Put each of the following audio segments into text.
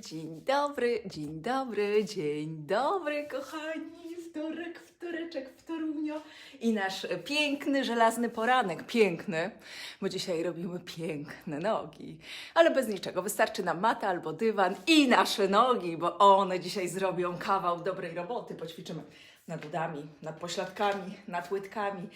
Dzień dobry, dzień dobry, dzień dobry, kochani. Wtorek, wtoreczek, wtorunio. I nasz piękny, żelazny poranek. Piękny, bo dzisiaj robimy piękne nogi. Ale bez niczego. Wystarczy nam mata albo dywan i nasze nogi, bo one dzisiaj zrobią kawał dobrej roboty. Poćwiczymy nad udami, nad pośladkami, nad łydkami.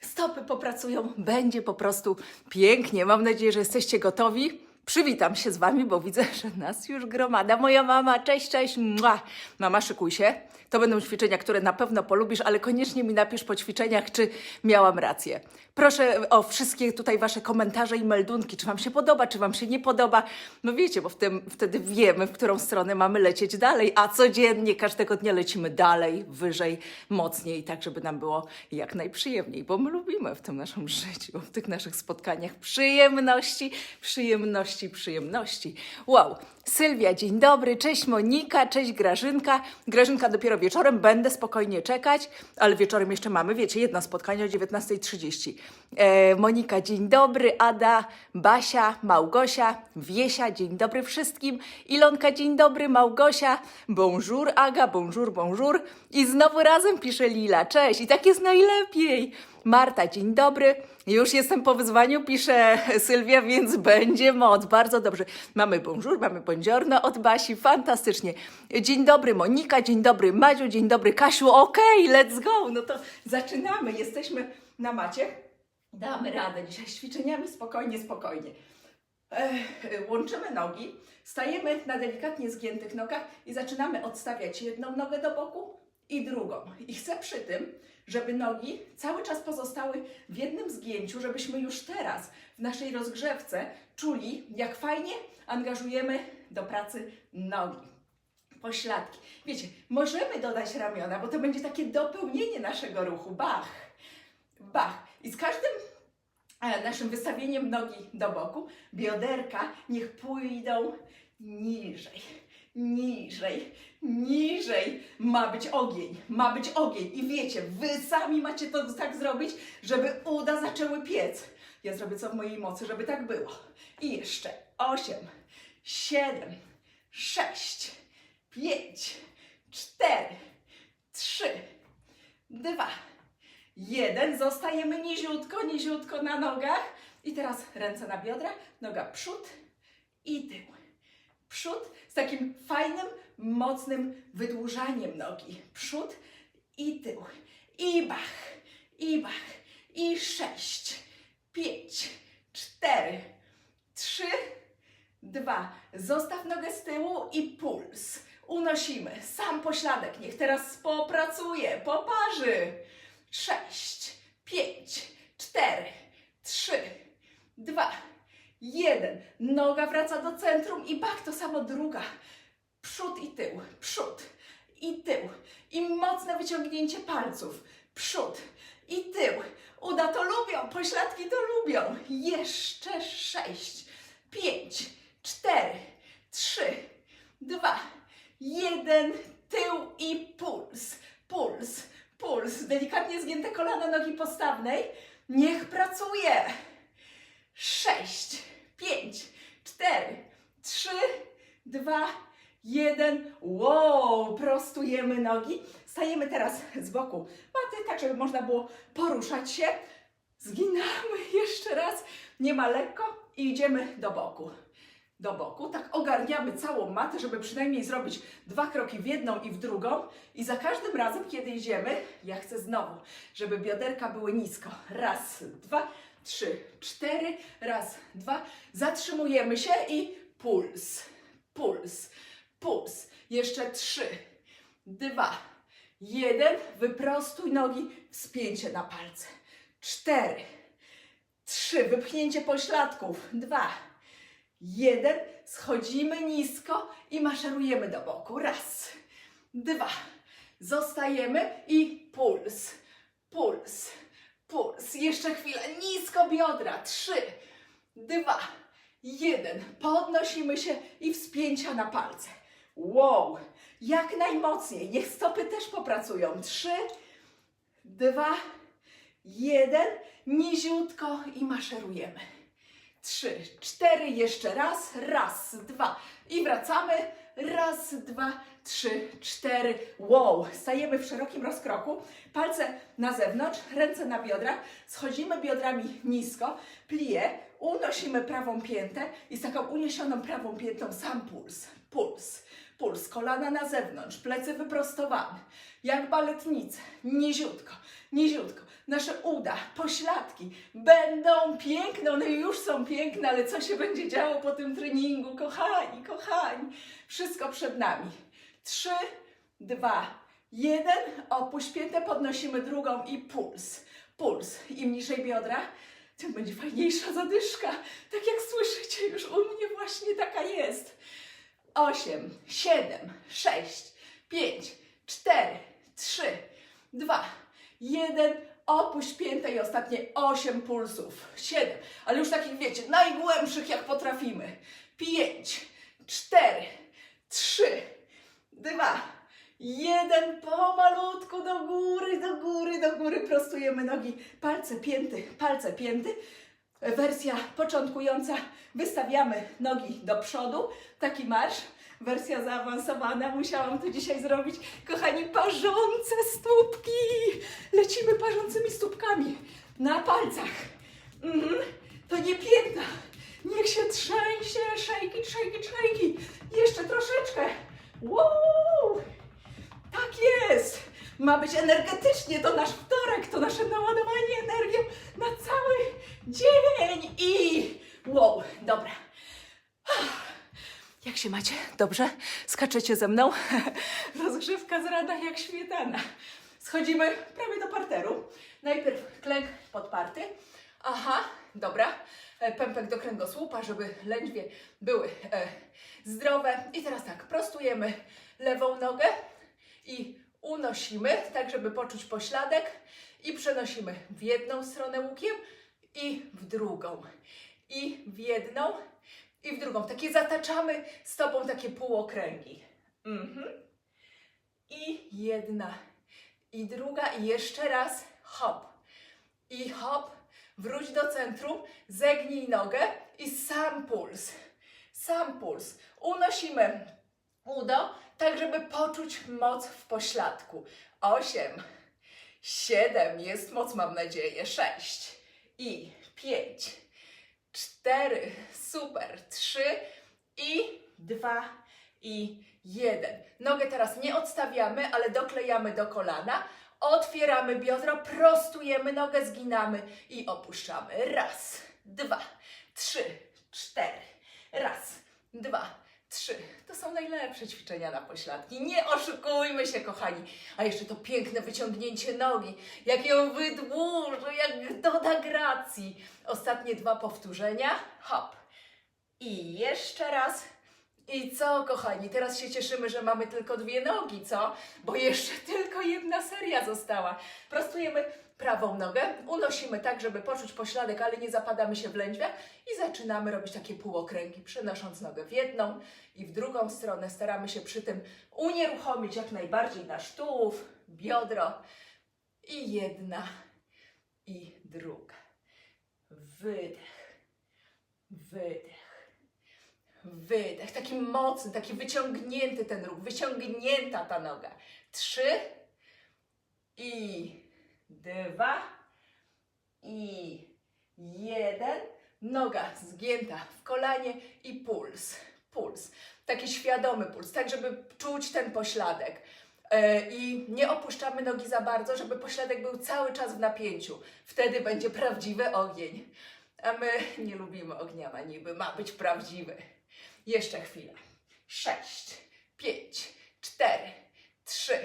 Stopy popracują, będzie po prostu pięknie. Mam nadzieję, że jesteście gotowi. Przywitam się z Wami, bo widzę, że nas już gromada. Moja mama, cześć, cześć. Mua. Mama, szykuj się. To będą ćwiczenia, które na pewno polubisz, ale koniecznie mi napisz po ćwiczeniach, czy miałam rację. Proszę o wszystkie tutaj Wasze komentarze i meldunki, czy Wam się podoba, czy Wam się nie podoba. No wiecie, bo w tym, wtedy wiemy, w którą stronę mamy lecieć dalej, a codziennie, każdego dnia lecimy dalej, wyżej, mocniej, tak żeby nam było jak najprzyjemniej, bo my lubimy w tym naszym życiu, w tych naszych spotkaniach przyjemności, przyjemności, przyjemności. Wow, Sylwia, dzień dobry, cześć Monika, cześć Grażynka. Grażynka dopiero wieczorem, będę spokojnie czekać, ale wieczorem jeszcze mamy, wiecie, jedno spotkanie o 19.30. E, Monika, dzień dobry, Ada, Basia, Małgosia, Wiesia, dzień dobry wszystkim. Ilonka, dzień dobry, Małgosia, bonjour, Aga, bonjour, bonjour. I znowu razem pisze Lila, cześć, i tak jest najlepiej. Marta, dzień dobry. Już jestem po wyzwaniu, pisze Sylwia, więc będzie moc. Bardzo dobrze. Mamy bonjour, mamy buongiorno od Basi. Fantastycznie. Dzień dobry Monika, dzień dobry Madziu, dzień dobry Kasiu. Okej, let's go. No to zaczynamy. Jesteśmy na macie. Damy radę dzisiaj ćwiczeniami. Spokojnie, spokojnie. Łączymy nogi, stajemy na delikatnie zgiętych nogach i zaczynamy odstawiać jedną nogę do boku i drugą. I chcę przy tym, żeby nogi cały czas pozostały w jednym zgięciu, żebyśmy już teraz w naszej rozgrzewce czuli, jak fajnie angażujemy do pracy nogi. Pośladki. Wiecie, możemy dodać ramiona, bo to będzie takie dopełnienie naszego ruchu. Bach, bach. I z każdym e, naszym wystawieniem nogi do boku, bioderka niech pójdą niżej, niżej, niżej. Ma być ogień, ma być ogień. I wiecie, wy sami macie to tak zrobić, żeby uda zaczęły piec. Ja zrobię co w mojej mocy, żeby tak było. I jeszcze osiem, siedem, sześć, pięć, cztery, trzy, dwa, jeden. Zostajemy niziutko, niziutko na nogach. I teraz ręce na biodra, noga przód i tył. Przód z takim fajnym, mocnym wydłużaniem nogi. Przód i tył. I bach, i bach. I sześć, pięć, cztery, dwa. Zostaw nogę z tyłu i puls. Unosimy. Sam pośladek niech teraz popracuje, poparzy. Sześć, pięć, cztery, trzy, dwa, jeden. Noga wraca do centrum i bach, to samo druga. Przód i tył, przód i tył. I mocne wyciągnięcie palców. Przód i tył. Uda to lubią, pośladki to lubią. Jeszcze sześć, pięć, cztery, trzy, dwa, jeden. Tył i puls, puls, puls. Delikatnie zgięte kolana nogi postawnej. Niech pracuje. Sześć, pięć, cztery, trzy, dwa, jeden. Wow, prostujemy nogi. Stajemy teraz z boku maty, tak żeby można było poruszać się. Zginamy jeszcze raz. Nie ma lekko i idziemy do boku. Do boku, tak ogarniamy całą matę, żeby przynajmniej zrobić dwa kroki w jedną i w drugą. I za każdym razem, kiedy idziemy, ja chcę znowu, żeby bioderka były nisko. Raz, dwa, trzy, cztery. Raz, dwa. Zatrzymujemy się i puls, puls, puls. Jeszcze trzy, dwa, jeden. Wyprostuj nogi, wspięcie na palce. Cztery, trzy. Wypchnięcie pośladków. Dwa, jeden. Schodzimy nisko i maszerujemy do boku. Raz, dwa. Zostajemy i puls, puls, puls. Jeszcze chwilę. Nisko biodra. Trzy, dwa, jeden. Podnosimy się i wspięcia na palce. Wow! Jak najmocniej. Niech stopy też popracują. Trzy, dwa, jeden. Niziutko i maszerujemy. Trzy, cztery, jeszcze raz, raz, dwa. I wracamy, raz, dwa, trzy, cztery, wow, stajemy w szerokim rozkroku, palce na zewnątrz, ręce na biodrach, schodzimy biodrami nisko, plie, unosimy prawą piętę. I z taką uniesioną prawą piętą. Sam puls, puls, puls, kolana na zewnątrz, plecy wyprostowane, jak baletnice, niziutko, niziutko. Nasze uda, pośladki będą piękne, one już są piękne, ale co się będzie działo po tym treningu, kochani, kochani? Wszystko przed nami. Trzy, dwa, jeden. Opuść piętę, podnosimy drugą i puls. Puls. Im niżej biodra, tym będzie fajniejsza zadyszka. Tak jak słyszycie, już u mnie właśnie taka jest. Osiem, siedem, sześć, pięć, cztery, trzy, dwa, jeden. Opuść piętę i ostatnie osiem pulsów. Siedem, ale już takich wiecie, najgłębszych jak potrafimy. Pięć, cztery, trzy, dwa, jeden. Pomalutku do góry, do góry, do góry. Prostujemy nogi, palce pięty, palce pięty. Wersja początkująca, wystawiamy nogi do przodu, taki marsz. Wersja zaawansowana, musiałam to dzisiaj zrobić. Kochani, parzące stópki! Lecimy parzącymi stópkami na palcach. Mhm. To nie pięta. Niech się trzęsie, szejki, szejki, szejki. Jeszcze troszeczkę. Wow! Tak jest! Ma być energetycznie, to nasz wtorek, to nasze naładowanie energią na cały dzień i wow, dobra. Jak się macie? Dobrze? Skaczecie ze mną? Rozgrzewka z rana jak śmietana. Schodzimy prawie do parteru. Najpierw klęk podparty. Aha, dobra. E, Pępek do kręgosłupa, żeby lędźwie były e, zdrowe. I teraz tak, prostujemy lewą nogę i unosimy, tak żeby poczuć pośladek i przenosimy w jedną stronę łukiem i w drugą. I w jedną i w drugą. Takie zataczamy stopą takie półokręgi. Mhm. I jedna, i druga, i jeszcze raz hop. I hop, wróć do centrum, zegnij nogę i sam puls. Sam puls. Unosimy udo, tak żeby poczuć moc w pośladku. Osiem, siedem, jest moc mam nadzieję, sześć i pięć, cztery, super, trzy i dwa i jeden. Nogę teraz nie odstawiamy, ale doklejamy do kolana. Otwieramy biodro, prostujemy nogę, zginamy i opuszczamy. Raz, dwa, trzy, cztery. Raz, dwa, trzy. To są najlepsze ćwiczenia na pośladki. Nie oszukujmy się, kochani. A jeszcze to piękne wyciągnięcie nogi. Jak ją wydłuży, jak doda gracji. Ostatnie dwa powtórzenia. Hop. I jeszcze raz. I co, kochani, teraz się cieszymy, że mamy tylko dwie nogi, co? Bo jeszcze tylko jedna seria została. Prostujemy prawą nogę, unosimy tak, żeby poczuć pośladek, ale nie zapadamy się w lędźwiach i zaczynamy robić takie półokręgi, przenosząc nogę w jedną i w drugą stronę. Staramy się przy tym unieruchomić jak najbardziej nasz tułów, biodro i jedna i druga. Wydech, wydech. Wydech, taki mocny, taki wyciągnięty ten ruch, wyciągnięta ta noga. Trzy i dwa i jeden. Noga zgięta w kolanie i puls, puls. Taki świadomy puls, tak żeby czuć ten pośladek. E, I nie opuszczamy nogi za bardzo, żeby pośladek był cały czas w napięciu. Wtedy będzie prawdziwy ogień. A my nie lubimy ognia niby, ma być prawdziwy. Jeszcze chwilę. Sześć, pięć, cztery, trzy,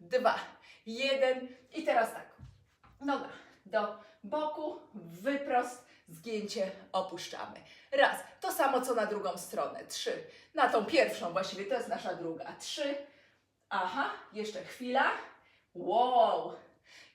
dwa, jeden. I teraz tak. Noga do boku, wyprost, zgięcie, opuszczamy. Raz. To samo co na drugą stronę. Trzy. Na tą pierwszą właściwie, to jest nasza druga. Trzy. Aha, jeszcze chwila. Wow.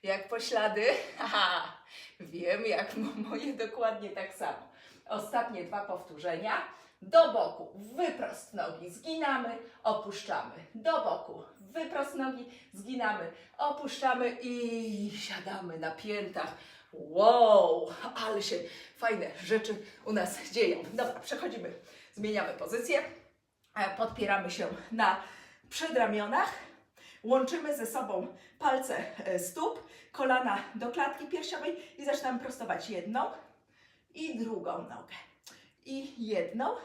Jak poślady? Haha. Wiem, jak moje dokładnie tak samo. Ostatnie dwa powtórzenia. Do boku, wyprost nogi, zginamy, opuszczamy. Do boku, wyprost nogi, zginamy, opuszczamy i siadamy na piętach. Wow, ale się fajne rzeczy u nas dzieją. Dobra, przechodzimy, zmieniamy pozycję, e, podpieramy się na przedramionach, łączymy ze sobą palce e, stóp, kolana do klatki piersiowej i zaczynamy prostować jedną i drugą nogę. I jedną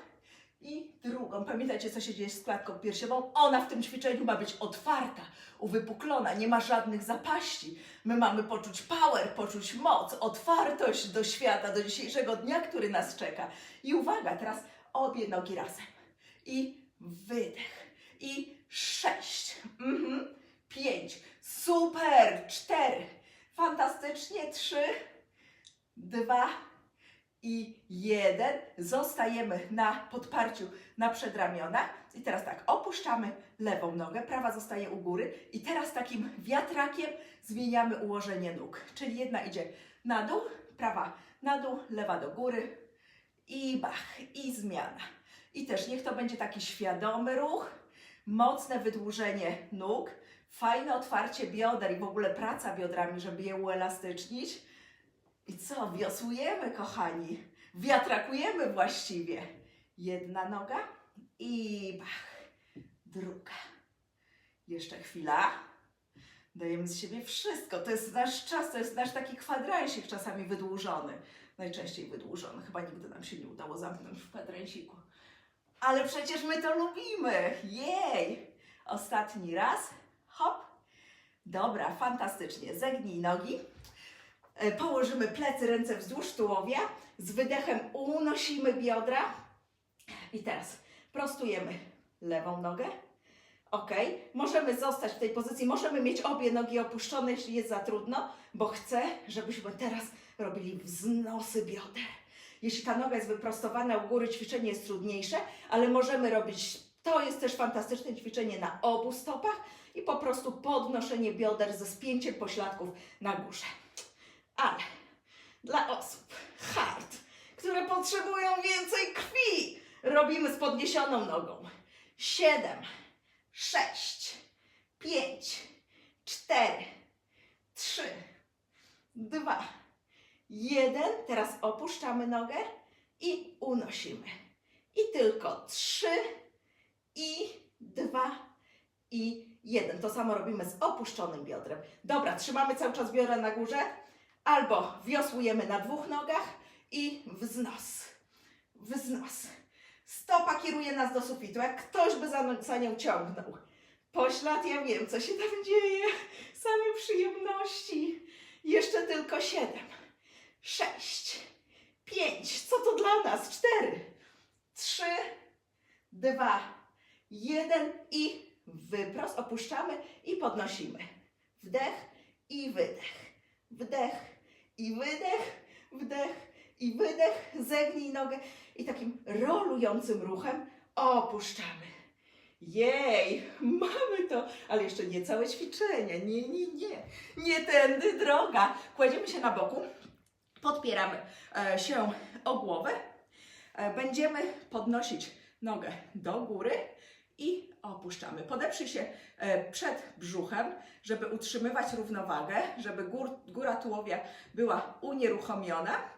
i drugą. Pamiętajcie, co się dzieje z klatką piersiową? Ona w tym ćwiczeniu ma być otwarta, uwypuklona, nie ma żadnych zapaści. My mamy poczuć power, poczuć moc, otwartość do świata, do dzisiejszego dnia, który nas czeka. I uwaga, teraz obie nogi razem. I wydech. I sześć. Mhm. Pięć. Super. Cztery. Fantastycznie. Trzy. Dwa i jeden. Zostajemy na podparciu na przedramionach. I teraz tak, opuszczamy lewą nogę, prawa zostaje u góry. I teraz takim wiatrakiem zmieniamy ułożenie nóg. Czyli jedna idzie na dół, prawa na dół, lewa do góry. I bach, i zmiana. I też niech to będzie taki świadomy ruch, mocne wydłużenie nóg, fajne otwarcie bioder i w ogóle praca biodrami, żeby je uelastycznić. I co, wiosłujemy, kochani. Wiatrakujemy właściwie. Jedna noga i bach. Druga. Jeszcze chwila. Dajemy z siebie wszystko. To jest nasz czas, to jest nasz taki kwadransik czasami wydłużony. Najczęściej wydłużony. Chyba nigdy nam się nie udało zamknąć w kwadransiku. Ale przecież my to lubimy. Jej! Ostatni raz. Hop. Dobra, fantastycznie. Zegnij nogi. E, Położymy plecy, ręce wzdłuż tułowia. Z wydechem unosimy biodra. I teraz prostujemy lewą nogę. Ok, możemy zostać w tej pozycji, możemy mieć obie nogi opuszczone, jeśli jest za trudno, bo chcę, żebyśmy teraz robili wznosy bioder. Jeśli ta noga jest wyprostowana u góry, ćwiczenie jest trudniejsze, ale możemy robić, to jest też fantastyczne ćwiczenie na obu stopach i po prostu podnoszenie bioder ze spięciem pośladków na górze. Ale dla osób hard, które potrzebują więcej krwi, robimy z podniesioną nogą. Siedem, sześć, pięć, cztery, trzy, dwa, jeden. Teraz opuszczamy nogę i unosimy. I tylko trzy, i dwa, i jeden. To samo robimy z opuszczonym biodrem. Dobra, trzymamy cały czas biodra na górze. Albo wiosłujemy na dwóch nogach i wznos. Wznos. Stopa kieruje nas do sufitu. Jak ktoś by za, za nią ciągnął. Poślad, ja wiem, co się tam dzieje. Same przyjemności. Jeszcze tylko siedem, sześć, pięć. Co to dla nas? Cztery, trzy, dwa, jeden i wyprost. Opuszczamy i podnosimy. Wdech i wydech. Wdech i wydech. Wdech i wydech. Zegnij nogę i takim rolującym ruchem opuszczamy. Jej, mamy to, ale jeszcze nie całe ćwiczenie. Nie, nie, nie. Nie tędy droga. Kładziemy się na boku, podpieramy e, się o głowę. E, będziemy podnosić nogę do góry i opuszczamy. Podeprzyj się e, przed brzuchem, żeby utrzymywać równowagę, żeby gór, góra tułowia była unieruchomiona.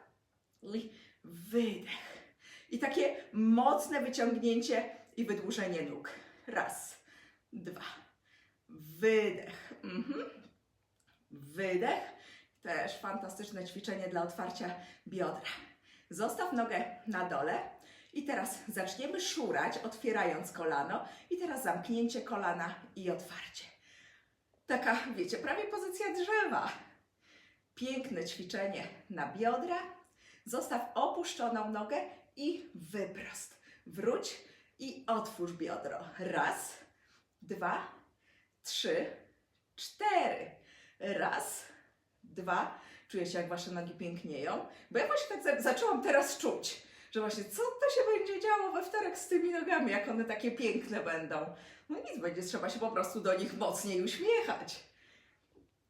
I wydech. I takie mocne wyciągnięcie i wydłużenie nóg. Raz, dwa, wydech. Mhm. Wydech. Też fantastyczne ćwiczenie dla otwarcia biodra. Zostaw nogę na dole i teraz zaczniemy szurać, otwierając kolano. I teraz zamknięcie kolana i otwarcie. Taka, wiecie, prawie pozycja drzewa. Piękne ćwiczenie na biodra. Zostaw opuszczoną nogę i wyprost. Wróć i otwórz biodro. Raz, dwa, trzy, cztery. Raz, dwa. Czujecie, jak wasze nogi pięknieją? Bo ja właśnie tak za- zaczęłam teraz czuć, że właśnie co to się będzie działo we wtorek z tymi nogami, jak one takie piękne będą. No nic, będzie trzeba się po prostu do nich mocniej uśmiechać.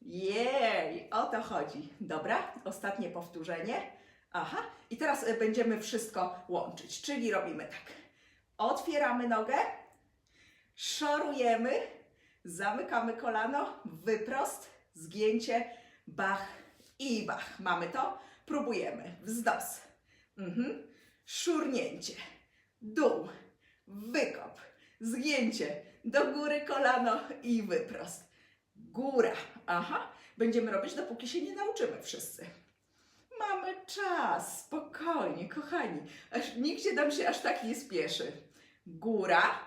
Jej, o to chodzi. Dobra, ostatnie powtórzenie. Aha, i teraz y, będziemy wszystko łączyć, czyli robimy tak. Otwieramy nogę, szorujemy, zamykamy kolano, wyprost, zgięcie, bach i bach. Mamy to? Próbujemy. Wzdos. Mhm. Szurnięcie. Dół. Wykop. Zgięcie. Do góry kolano i wyprost. Góra. Aha. Będziemy robić, dopóki się nie nauczymy wszyscy. Mamy czas. Spokojnie, kochani. Aż, się nam się aż tak nie spieszy. Góra.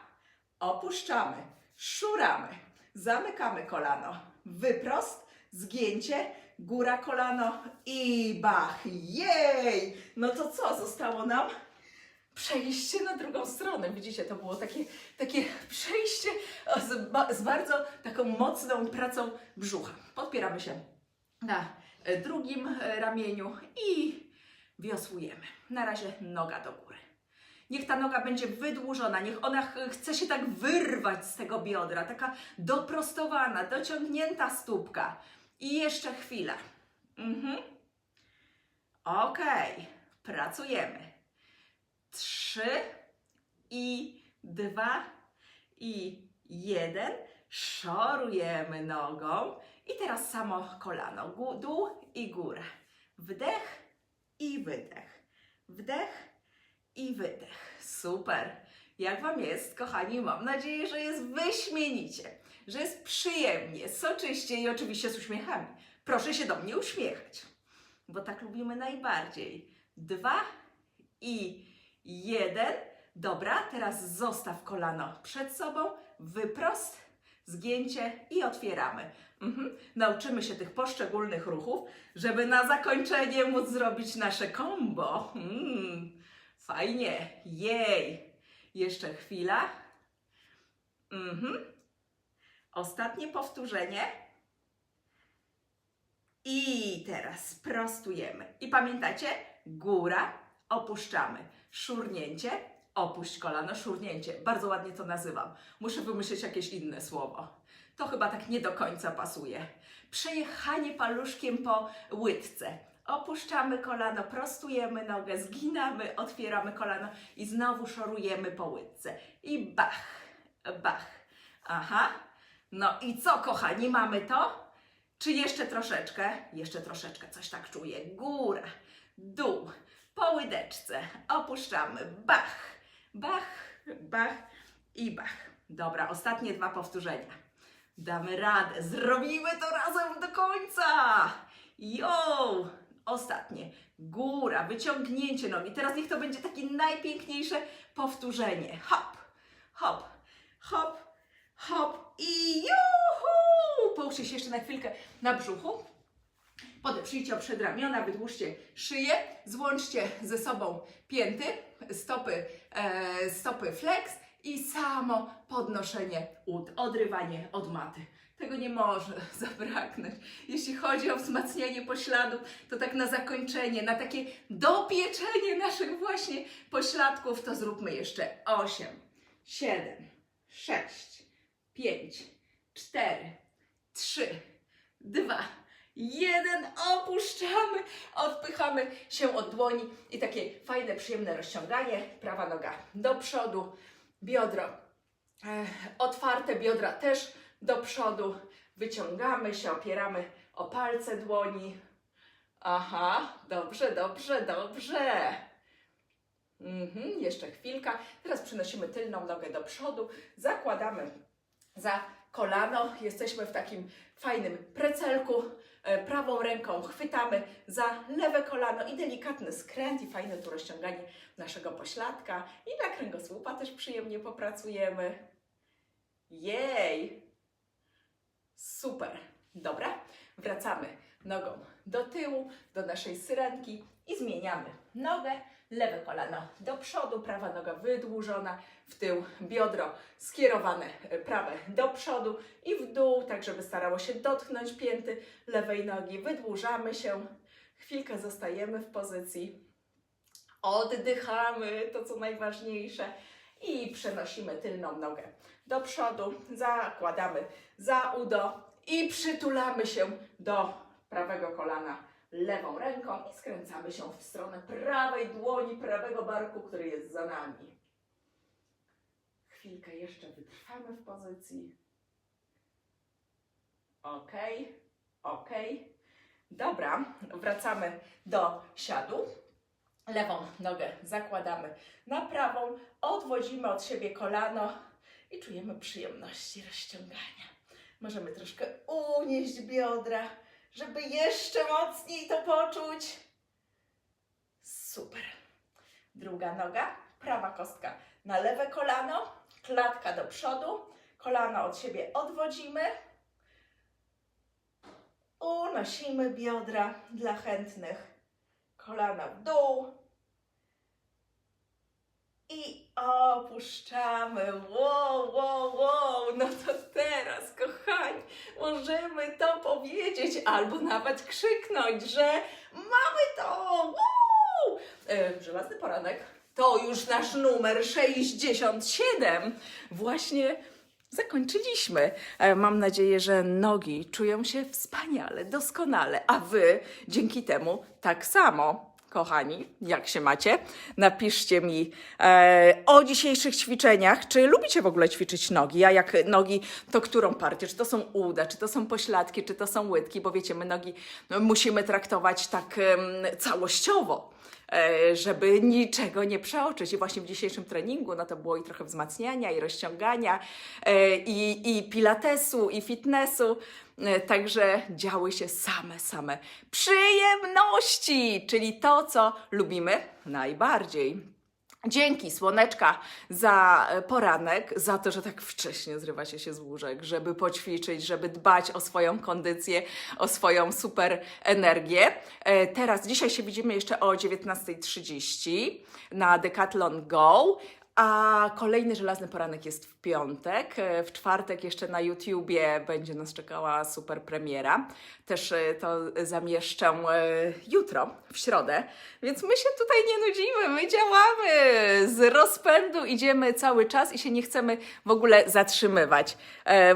Opuszczamy. Szuramy. Zamykamy kolano. Wyprost. Zgięcie. Góra kolano i bach. Jej! No to co zostało nam? Przejście na drugą stronę. Widzicie, to było takie, takie przejście z, z bardzo taką mocną pracą brzucha. Podpieramy się na drugim ramieniu i wiosłujemy. Na razie noga do góry. Niech ta noga będzie wydłużona, niech ona ch- chce się tak wyrwać z tego biodra, taka doprostowana, dociągnięta stópka. I jeszcze chwila. Mhm. Okej, pracujemy. Trzy i dwa i jeden. Szorujemy nogą i teraz samo kolano. Gó- Dół i góra. Wdech i wydech. Wdech i wydech. Super. Jak Wam jest, kochani? Mam nadzieję, że jest wyśmienicie, że jest przyjemnie, soczyście i oczywiście z uśmiechami. Proszę się do mnie uśmiechać, bo tak lubimy najbardziej. Dwa i jeden. Dobra, teraz zostaw kolano przed sobą, wyprost, zgięcie i otwieramy. Mhm. Nauczymy się tych poszczególnych ruchów, żeby na zakończenie móc zrobić nasze combo. Mm, fajnie, jej. Jeszcze chwila. Mhm. Ostatnie powtórzenie. I teraz prostujemy. I pamiętacie? Góra, opuszczamy. Szurnięcie, opuść kolano, szurnięcie. Bardzo ładnie to nazywam. Muszę wymyślić jakieś inne słowo. To chyba tak nie do końca pasuje. Przejechanie paluszkiem po łydce. Opuszczamy kolano, prostujemy nogę, zginamy, otwieramy kolano i znowu szorujemy po łydce. I bach, bach. Aha. No i co, kochani, mamy to? Czy jeszcze troszeczkę? Jeszcze troszeczkę, coś tak czuję. Góra, dół, po łydeczce. Opuszczamy. Bach, bach, bach i bach. Dobra, ostatnie dwa powtórzenia. Damy radę, zrobimy to razem do końca. Jo! Ostatnie. Góra, wyciągnięcie nogi. Teraz niech to będzie takie najpiękniejsze powtórzenie. Hop, hop, hop, hop i juhu! Połóżcie się jeszcze na chwilkę na brzuchu. Podeprzyjcie o przedramiona, wydłużcie szyję, złączcie ze sobą pięty, stopy, e, stopy flex i samo podnoszenie ud, odrywanie od maty. Tego nie może zabraknąć. Jeśli chodzi o wzmacnianie pośladów, to tak na zakończenie, na takie dopieczenie naszych właśnie pośladków, to zróbmy jeszcze 8, 7, 6, 5, 4, 3, 2, jeden, opuszczamy, odpychamy się od dłoni i takie fajne, przyjemne rozciąganie. Prawa noga do przodu, biodro e, otwarte, biodra też do przodu. Wyciągamy się, opieramy o palce dłoni. Aha, dobrze, dobrze, dobrze. Mhm, jeszcze chwilka. Teraz przenosimy tylną nogę do przodu, zakładamy za kolano. Jesteśmy w takim fajnym precelku. E, Prawą ręką chwytamy za lewe kolano i delikatny skręt i fajne tu rozciąganie naszego pośladka. I na kręgosłupa też przyjemnie popracujemy. Jej! Super! Dobra, wracamy nogą do tyłu, do naszej syrenki i zmieniamy nogę. Lewe kolano. Do przodu, prawa noga wydłużona w tył, biodro skierowane e, prawe do przodu i w dół, tak żeby starało się dotknąć pięty lewej nogi. Wydłużamy się, chwilkę zostajemy w pozycji, oddychamy, to co najważniejsze. I przenosimy tylną nogę. Do przodu, zakładamy za udo i przytulamy się do prawego kolana lewą ręką i skręcamy się w stronę prawej dłoni, prawego barku, który jest za nami. Chwilkę jeszcze wytrwamy w pozycji. Ok, ok. Dobra, wracamy do siadu. Lewą nogę zakładamy na prawą, odwodzimy od siebie kolano i czujemy przyjemności rozciągania. Możemy troszkę unieść biodra, żeby jeszcze mocniej to poczuć. Super. Druga noga, prawa kostka na lewe kolano, klatka do przodu, kolana od siebie odwodzimy. Unosimy biodra dla chętnych. Kolana w dół. I opuszczamy. Wow, wow, wow. No to teraz, kochani, możemy to powiedzieć albo nawet krzyknąć, że mamy to. Wow! E, żelazny poranek to już nasz numer 67. Właśnie zakończyliśmy. E, Mam nadzieję, że nogi czują się wspaniale, doskonale, a wy dzięki temu tak samo. Kochani, jak się macie? Napiszcie mi e, o dzisiejszych ćwiczeniach. Czy lubicie w ogóle ćwiczyć nogi? A jak nogi, to którą partię? Czy to są uda, czy to są pośladki, czy to są łydki? Bo wiecie, my nogi no, musimy traktować tak em, całościowo e, żeby niczego nie przeoczyć. I właśnie w dzisiejszym treningu no to było i trochę wzmacniania, i rozciągania, e, i, i pilatesu, i fitnessu. E, Także działy się same, same przyjemności, czyli to, co lubimy najbardziej. Dzięki słoneczka za e, poranek, za to, że tak wcześnie zrywacie się z łóżek, żeby poćwiczyć, żeby dbać o swoją kondycję, o swoją super energię. E, Teraz, dzisiaj się widzimy jeszcze o 19.30 na Decathlon Go. A kolejny żelazny poranek jest w piątek. E, W czwartek jeszcze na YouTubie będzie nas czekała super premiera. Też e, to zamieszczę e, jutro, w środę. Więc my się tutaj nie nudzimy, my działamy. Z rozpędu idziemy cały czas i się nie chcemy w ogóle zatrzymywać.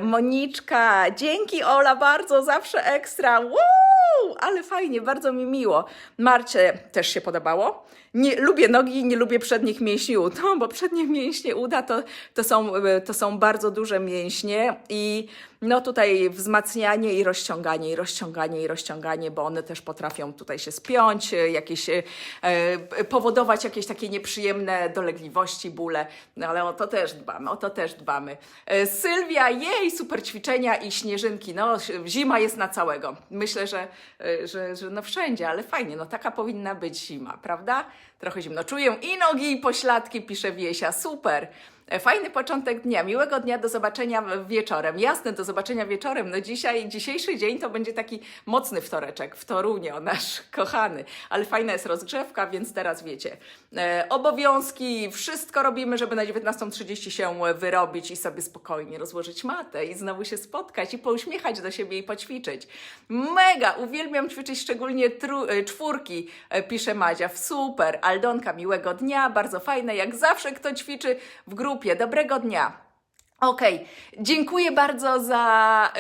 Moniczka, dzięki Ola bardzo, zawsze ekstra. Wow, ale fajnie, bardzo mi miło. Marcie też się podobało. Nie, lubię nogi, nie lubię przednich mięśni ud, no, bo przednie mięśnie uda to, to, są, e, to są bardzo duże mięśnie i no tutaj wzmacnianie i rozciąganie, i rozciąganie, i rozciąganie, bo one też potrafią tutaj się spiąć, e, jakieś, e, e, powodować jakieś takie nieprzyjemne dolegliwości, bóle, no ale o to też dbamy, o to też dbamy. E, Sylwia, jej, super ćwiczenia i śnieżynki, no zima jest na całego. Myślę, że, że, że no wszędzie, ale fajnie, no taka powinna być zima, prawda? Trochę zimno czuję i nogi, i pośladki, pisze Wiesia, super. E, Fajny początek dnia, miłego dnia, do zobaczenia wieczorem. Jasne, do zobaczenia wieczorem. No dzisiaj, dzisiejszy dzień to będzie taki mocny wtoreczek, w Torunio, nasz kochany. Ale fajna jest rozgrzewka, więc teraz wiecie. E, obowiązki, wszystko robimy, żeby na 19.30 się wyrobić i sobie spokojnie rozłożyć matę i znowu się spotkać i pouśmiechać do siebie i poćwiczyć. Mega, uwielbiam ćwiczyć szczególnie e, czwórki, e, pisze Madzia. Super, Aldonka, miłego dnia, bardzo fajne, jak zawsze kto ćwiczy w grupie. Dobrego dnia. Okej, dziękuję bardzo za,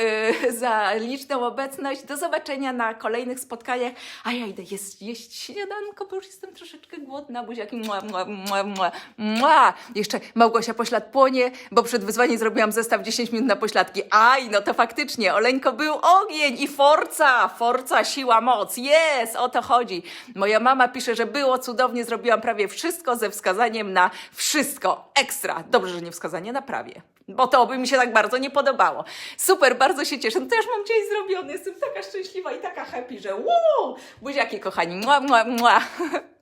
y, za liczną obecność. Do zobaczenia na kolejnych spotkaniach. A ja idę jeść, jeść śniadanko, bo już jestem troszeczkę głodna. Buziaki, mua, mua, mua, mua, mua. Jeszcze Małgosia poślad płonie, bo przed wyzwaniem zrobiłam zestaw 10 minut na pośladki. Aj, no to faktycznie, Oleńko był ogień i forca, forca, siła, moc. Jest, o to chodzi. Moja mama pisze, że było cudownie, zrobiłam prawie wszystko ze wskazaniem na wszystko. Ekstra. Dobrze, że nie wskazanie na prawie bo to by mi się tak bardzo nie podobało. Super, bardzo się cieszę. No to już mam dzień zrobiony, jestem taka szczęśliwa i taka happy, że wow! Buziaki kochani, mua, mua, mua.